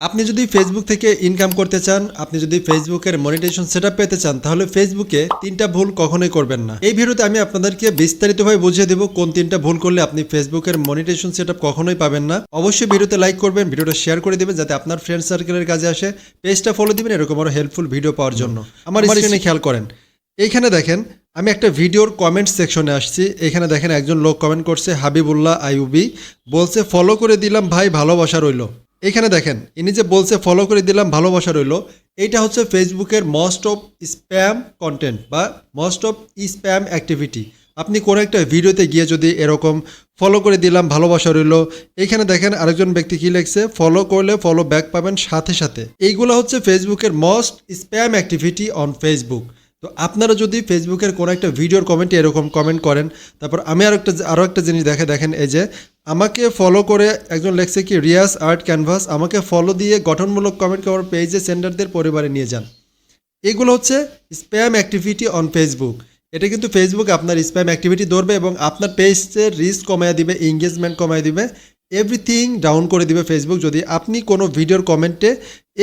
আপনি যদি ফেসবুক থেকে ইনকাম করতে চান আপনি যদি ফেসবুকের মনিটেশন সেট পেতে চান তাহলে ফেসবুকে তিনটা ভুল কখনোই করবেন না। এই ভিডিওতে আমি আপনাদেরকে বিস্তারিতভাবে বুঝিয়ে দেবো কোন তিনটা ভুল করলে আপনি ফেসবুকের মনিটেশন সেট কখনোই পাবেন না। অবশ্যই ভিডিওতে লাইক করবেন ভিডিওটা শেয়ার করে দেবেন যাতে আপনার ফ্রেন্ড সার্কেলের কাজে আসে। পেজটা ফলো দিবেন এরকম আরও হেল্পফুল ভিডিও পাওয়ার জন্য। আমার স্ক্রিনে খেয়াল করেন। এইখানে দেখেন আমি একটা ভিডিওর কমেন্ট সেকশনে আসছি। এখানে দেখেন একজন লোক কমেন্ট করছে হাবিবুল্লাহ আইউবি বলছে ফলো করে দিলাম ভাই ভালোবাসা রইল। এখানে দেখেন, ইনি যে বলছে ফলো করে দিলাম, ভালোবাসা রইল, এইটা হচ্ছে ফেসবুকের মোস্ট অফ স্প্যাম কন্টেন্ট বা মোস্ট অফ স্প্যাম অ্যাক্টিভিটি আপনি কোনো একটা ভিডিওতে গিয়ে যদি এরকম ফলো করে দিলাম, ভালোবাসা রইল এইখানে দেখেন আরেকজন ব্যক্তি কি লিখছে ফলো করলে ফলো ব্যাক পাবেন সাথে সাথে। এইগুলো হচ্ছে ফেসবুকের most spam activity on Facebook তো আপনারা যদি ফেসবুকের কোনো একটা ভিডিওর কমেন্টে এরকম কমেন্ট করেন, তারপর আমি আরও একটা আরও একটা জিনিস দেখে দেখেন, এই যে আমাকে ফলো করে একজন লেখছে কি রিয়াস আর্ট ক্যানভাস আমাকে ফলো দিয়ে গঠনমূলক কমেন্ট করার পেজে সেন্ডারদের পরিবারে নিয়ে যান। এগুলো হচ্ছে স্প্যাম অ্যাক্টিভিটি অন ফেসবুক এটা কিন্তু ফেসবুক আপনার স্প্যাম অ্যাক্টিভিটি ধরবে এবং আপনার পেজের রিস্ক কমায় দিবে এঙ্গেজমেন্ট কমায় দিবে এভরিথিং ডাউন করে দিবে ফেসবুক যদি আপনি কোনো ভিডিওর কমেন্টে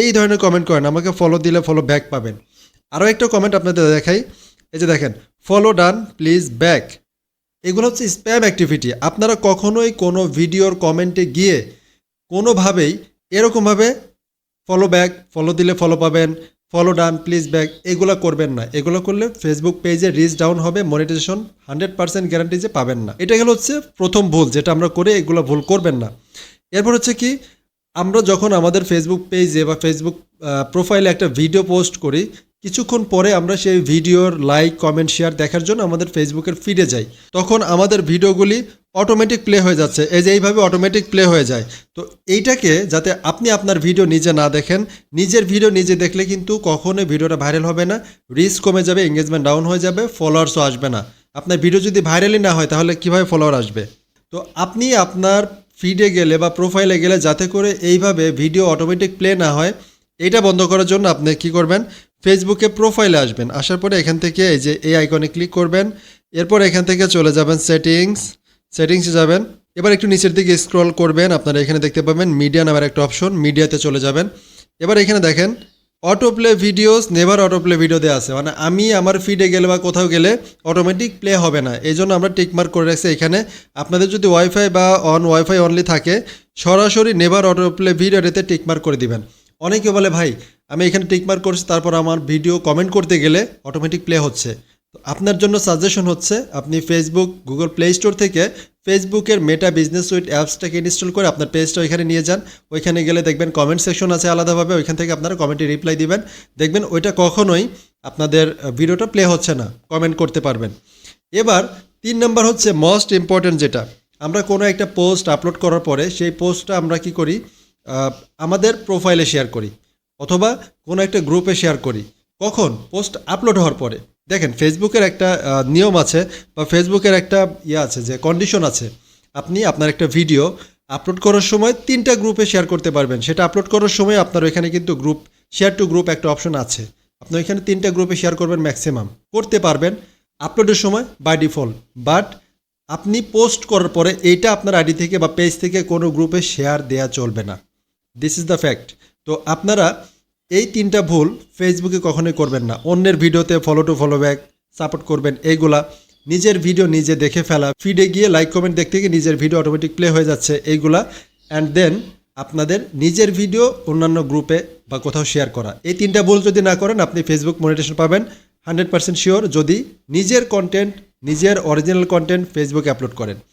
এই ধরনের কমেন্ট করেন, আমাকে ফলো দিলে ফলো ব্যাক পাবেন। আরও একটা কমেন্ট আপনাদের দেখাই। এই যে দেখেন ফলো ডান প্লিজ ব্যাক এগুলো হচ্ছে স্প্যাম অ্যাক্টিভিটি আপনারা কখনোই কোনো ভিডিওর কমেন্টে গিয়ে কোনোভাবেই এরকমভাবে ফলো ব্যাক ফলো দিলে ফলো পাবেন ফলো ডান প্লিজ ব্যাক এগুলো করবেন না। এগুলো করলে ফেসবুক পেজে রিচ ডাউন হবে মনিটাইজেশন হান্ড্রেড পার্সেন্ট গ্যারান্টি যে পাবেন না। এটা গেল হচ্ছে প্রথম ভুল, যেটা আমরা করে এগুলো ভুল করবেন না। এরপর হচ্ছে কি, আমরা যখন আমাদের ফেসবুক পেজে বা ফেসবুক প্রোফাইলে একটা ভিডিও পোস্ট করি কিছুক্ষণ পরে আমরা সেই ভিডিওর লাইক কমেন্ট শেয়ার দেখার জন্য আমাদের ফেসবুকের ফিডে যাই। তখন আমাদের ভিডিওগুলি অটোমেটিক প্লে হয়ে যাচ্ছে। এই যে এইভাবে অটোমেটিক প্লে হয়ে যায়। তো এইটাকে যাতে আপনি আপনার ভিডিও নিজে না দেখেন, নিজের ভিডিও নিজে দেখলে কিন্তু কখনোই ভিডিওটা ভাইরাল হবে না। রিস্ক কমে যাবে এঙ্গেজমেন্ট ডাউন হয়ে যাবে ফলোয়ার্সও আসবে না। আপনার ভিডিও যদি ভাইরালই না হয়, তাহলে কীভাবে ফলোয়ার আসবে? তো আপনি আপনার ফিডে গেলে বা প্রোফাইলে গেলে যাতে করে এইভাবে ভিডিও অটোমেটিক প্লে না হয়, এইটা বন্ধ করার জন্য আপনি কি করবেন? ফেসবুকে প্রোফাইলে আসবেন। আসার পরে এখান থেকে এই যে এই আইকনে ক্লিক করবেন। এরপর এখান থেকে চলে যাবেন সেটিংস সেটিংসে যাবেন। এবার একটু নিচের দিকে স্ক্রল করবেন। আপনারা এখানে দেখতে পাবেন মিডিয়া নামের একটা অপশন মিডিয়াতে চলে যাবেন। এবার এখানে দেখেন auto play videos never auto play video দেওয়া আছে। মানে আমি আমার ফিডে গেলে বা কোথাও গেলে অটোমেটিক প্লে হবে না। এই জন্য আমরা টিকমার্ক করে রাখছি এখানে। আপনাদের যদি ওয়াইফাই বা অন ওয়াইফাই অনলি থাকে, সরাসরি নেভার অটো প্লে ভিডিও এতে টিকমার্ক করে দিবেন। অনেকে বলে, ভাই আমি এখানে টিকমার্ক করছি, তারপর আমার ভিডিও কমেন্ট করতে গেলে অটোমেটিক প্লে হচ্ছে। তো আপনার জন্য সাজেশন হচ্ছে, আপনি ফেসবুক গুগল প্লে স্টোর থেকে ফেসবুকের মেটা বিজনেস সুইট অ্যাপসটাকে ইনস্টল করে আপনার পেজটা ওইখানে নিয়ে যান। ওইখানে গেলে দেখবেন কমেন্ট সেকশন আছে আলাদাভাবে, ওইখান থেকে আপনারা কমেন্টে রিপ্লাই দিবেন। দেখবেন ওইটা কখনোই আপনাদের ভিডিওটা প্লে হচ্ছে না কমেন্ট করতে পারবেন। এবার তিন নম্বর হচ্ছে মোস্ট ইম্পর্ট্যান্ট যেটা। আমরা কোনো একটা পোস্ট আপলোড করার পরে সেই পোস্টটা আমরা কি করি? আমাদের প্রোফাইলে শেয়ার করি। অথবা কোনো একটা গ্রুপে শেয়ার করি। কখন? পোস্ট আপলোড হওয়ার পরে। দেখেন, ফেসবুকের একটা নিয়ম আছে বা ফেসবুকের একটা ইয়ে আছে যে কন্ডিশন আছে। আপনি আপনার একটা ভিডিও আপলোড করার সময় তিনটা গ্রুপে শেয়ার করতে পারবেন। সেটা আপলোড করার সময় আপনার ওইখানে কিন্তু গ্রুপ শেয়ার টু গ্রুপ একটা অপশন আছে। আপনি ওইখানে তিনটা গ্রুপে শেয়ার করবেন ম্যাক্সিমাম করতে পারবেন আপলোডের সময় বাই ডিফল্ট বাট আপনি পোস্ট করার পরে এইটা আপনার আইডি থেকে বা পেজ থেকে কোনো গ্রুপে শেয়ার দেয়া চলবে না। দিস ইজ দ্য ফ্যাক্ট তো আপনারা এই তিনটা ভুল ফেসবুকে কখনোই করবেন না। অন্যের ভিডিওতে follow to follow back support করবেন। এইগুলা নিজের ভিডিও নিজে দেখে ফেলা। ফিডে গিয়ে লাইক কমেন্ট দেখতে গিয়ে নিজের ভিডিও অটোমেটিক প্লে হয়ে যাচ্ছে এইগুলা। অ্যান্ড দেন আপনাদের নিজের ভিডিও অন্যান্য গ্রুপে বা কোথাও শেয়ার করা। এই তিনটা ভুল যদি না করেন, আপনি ফেসবুক মনিটেশন পাবেন। হান্ড্রেড পার্সেন্ট শিওর যদি নিজের কন্টেন্ট নিজের অরিজিনাল কন্টেন্ট ফেসবুকে আপলোড করেন।